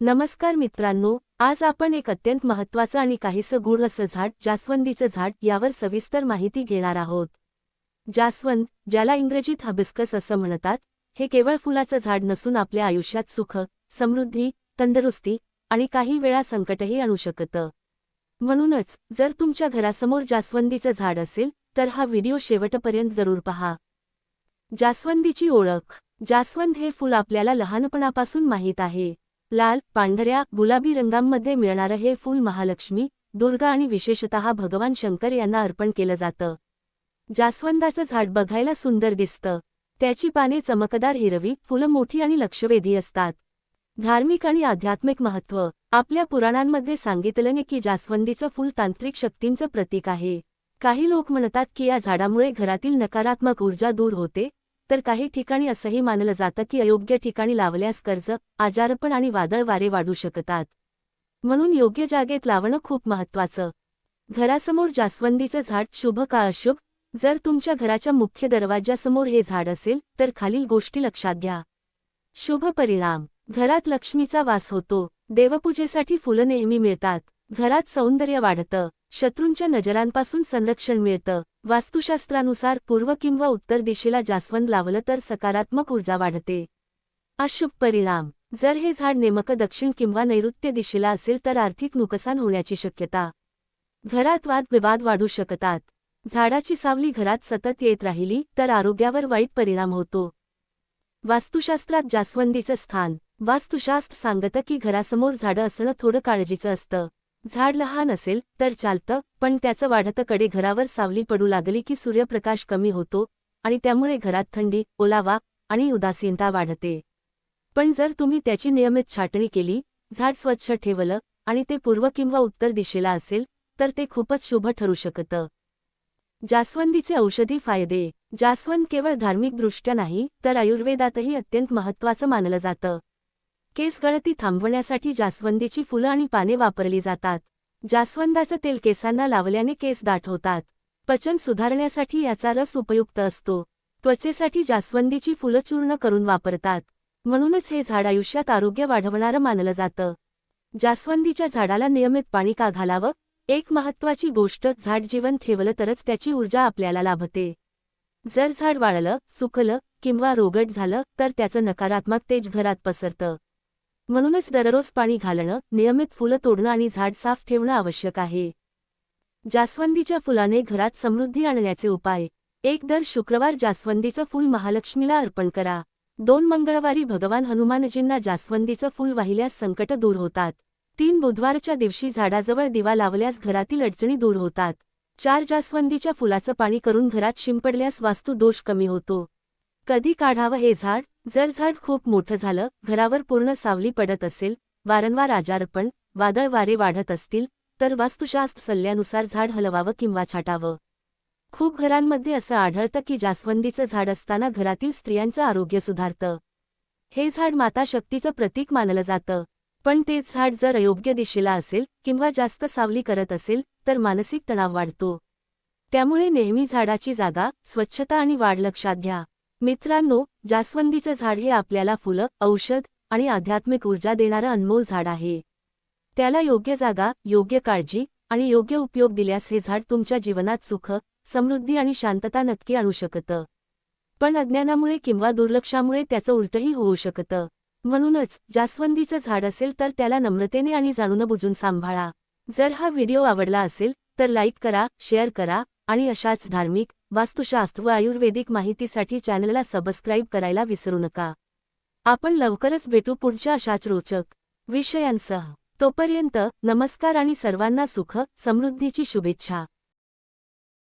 नमस्कार मित्रांनो आज आपण एक अत्यंत महत्वाचं आणि काहीसं गूढ असं झाड जास्वंदीचं झाड यावर सविस्तर माहिती घेणार आहोत. जास्वंद ज्याला इंग्रजीत हबिस्कस असं म्हणतात हे केवळ फुलाचं झाड नसून आपल्या आयुष्यात सुख समृद्धी तंदुरुस्ती आणि काही वेळा संकटही आणू शकतं. म्हणूनच जर तुमच्या घरासमोर जास्वंदीचं झाड असेल तर हा व्हिडिओ शेवटपर्यंत जरूर पहा. जास्वंदीची ओळख जास्वंद हे फूल आपल्याला लहानपणापासून माहीत आहे. लाल पांढऱ्या गुलाबी रंगांमध्ये मिळणारं हे फूल महालक्ष्मी दुर्गा आणि विशेषतः भगवान शंकर यांना अर्पण केलं जातं. जास्वंदाचं झाड बघायला सुंदर दिसतं. त्याची पाने चमकदार हिरवी फुलं मोठी आणि लक्षवेधी असतात. धार्मिक आणि आध्यात्मिक महत्त्व आपल्या पुराणांमध्ये सांगितलंने की जास्वंदीचं फूल तांत्रिक शक्तींचं प्रतीक आहे. काही लोक म्हणतात की या झाडामुळे घरातील नकारात्मक ऊर्जा दूर होते तर काही ठिकाणी असंही मानलं जातं की अयोग्य ठिकाणी लावल्यास कर्ज आजारपण आणि वादळ वारे वाढू शकतात. म्हणून योग्य जागेत लावणं खूप महत्वाचं घरासमोर जास्वंदीचं झाड शुभ का अशुभ? जर तुमच्या घराच्या मुख्य दरवाज्यासमोर हे झाड असेल तर खालील गोष्टी लक्षात घ्या. शुभ परिणाम. घरात लक्ष्मीचा वास होतो. देवपूजेसाठी फुलं नेहमी मिळतात. घरात सौंदर्य वाढतं. शत्रूंच्या नजरांपासून संरक्षण मिळतं. वास्तुशास्त्रानुसार पूर्व किंवा उत्तर दिशेला जास्वंद लावलं तर सकारात्मक ऊर्जा वाढते. अशुभ परिणाम. जर हे झाड नेमकं दक्षिण किंवा नैऋत्य दिशेला असेल तर आर्थिक नुकसान होण्याची शक्यता. घरात वादविवाद वाढू शकतात. झाडाची सावली घरात सतत येत राहिली तर आरोग्यावर वाईट परिणाम होतो. वास्तुशास्त्रात जास्वंदीचं स्थान. वास्तुशास्त्र सांगतं की घरासमोर झाडं असणं थोडं काळजीचं असतं. झाड लहान असेल तर चालतं पण त्याचं वाढतं कडे घरावर सावली पडू लागली की सूर्यप्रकाश कमी होतो आणि त्यामुळे घरात थंडी ओलावा आणि उदासीनता वाढते. पण जर तुम्ही त्याची नियमित छाटणी केली झाड स्वच्छ ठेवलं आणि ते पूर्व किंवा उत्तर दिशेला असेल तर ते खूपच शुभ ठरू शकतं. जास्वंदीचे औषधी फायदे. जास्वंद केवळ धार्मिकदृष्ट्या नाही तर आयुर्वेदातही अत्यंत महत्त्वाचं मानलं जातं. केस गळती थांबवण्यासाठी जास्वंदीची फुलं आणि पाने वापरली जातात. जास्वंदाचं तेल केसांना लावल्याने केस दाट होतात पचन सुधारण्यासाठी याचा रस उपयुक्त असतो. त्वचेसाठी जास्वंदीची फुलं चूर्ण करून वापरतात. म्हणूनच हे झाड आयुष्यात आरोग्य वाढवणारं मानलं जातं. जास्वंदीच्या झाडाला नियमित पाणी का घालावं? एक महत्वाची गोष्ट झाड जीवन ठेवलं तरच त्याची ऊर्जा आपल्याला लाभते. जर झाड वाळलं सुकलं किंवा रोगट झालं तर त्याचं नकारात्मक तेज घरात पसरतं. म्हणूनच दररोज पाणी घालणं नियमित फुलं तोडणं आणि झाड साफ ठेवणं आवश्यक आहे. जास्वंदीच्या फुलाने घरात समृद्धी आणण्याचे उपाय. एक दर शुक्रवार जास्वंदीचं फूल महालक्ष्मीला अर्पण करा. दोन मंगळवारी भगवान हनुमानजींना जास्वंदीचं फूल वाहिल्यास संकट दूर होतात. तीन बुधवारच्या दिवशी झाडाजवळ दिवा लावल्यास घरातील अडचणी दूर होतात. चार जास्वंदीच्या फुलाचं पाणी करून घरात शिंपडल्यास वास्तू दोष कमी होतो. कधी काढावं हे झाड? जर झाड खूप मोठं झालं घरावर पूर्ण सावली पडत असेल वारंवार आजारपण वादळ वारे वाढत असतील तर वास्तुशास्त्र सल्ल्यानुसार झाड हलवावं किंवा छाटावं. खूप घरांमध्ये असं आढळतं की जास्वंदीचं झाड असताना घरातील स्त्रियांचं आरोग्य सुधारतं. हे झाड माता शक्तीचं प्रतीक मानलं जातं. पण तेच झाड जर अयोग्य दिशेला असेल किंवा जास्त सावली करत असेल तर मानसिक तणाव वाढतो. त्यामुळे नेहमी झाडाची जागा स्वच्छता आणि वाढ लक्षात घ्या. मित्रांनो जास्वंदीचं झाड हे आपल्याला फुलं औषध आणि आध्यात्मिक ऊर्जा देणारं अनमोल झाड आहे. त्याला योग्य जागा योग्य काळजी आणि योग्य उपयोग दिल्यास हे झाड तुमच्या जीवनात सुख समृद्धी आणि शांतता नक्की आणू शकतं. पण अज्ञानामुळे किंवा दुर्लक्षामुळे त्याचं उलटही होऊ शकतं. म्हणूनच जास्वंदीचं झाड असेल तर त्याला नम्रतेने आणि जाणून बुजून सांभाळा. जर हा व्हिडिओ आवडला असेल तर लाईक करा शेअर करा आणि अशाच धार्मिक वास्तुशास्त्र व आयुर्वेदिक माहितीसाठी चॅनलला सबस्क्राईब करायला विसरू नका. आपण लवकरच भेटू पुढच्या अशाच रोचक विषयांसह. तोपर्यंत नमस्कार आणि सर्वांना सुख समृद्धीची शुभेच्छा.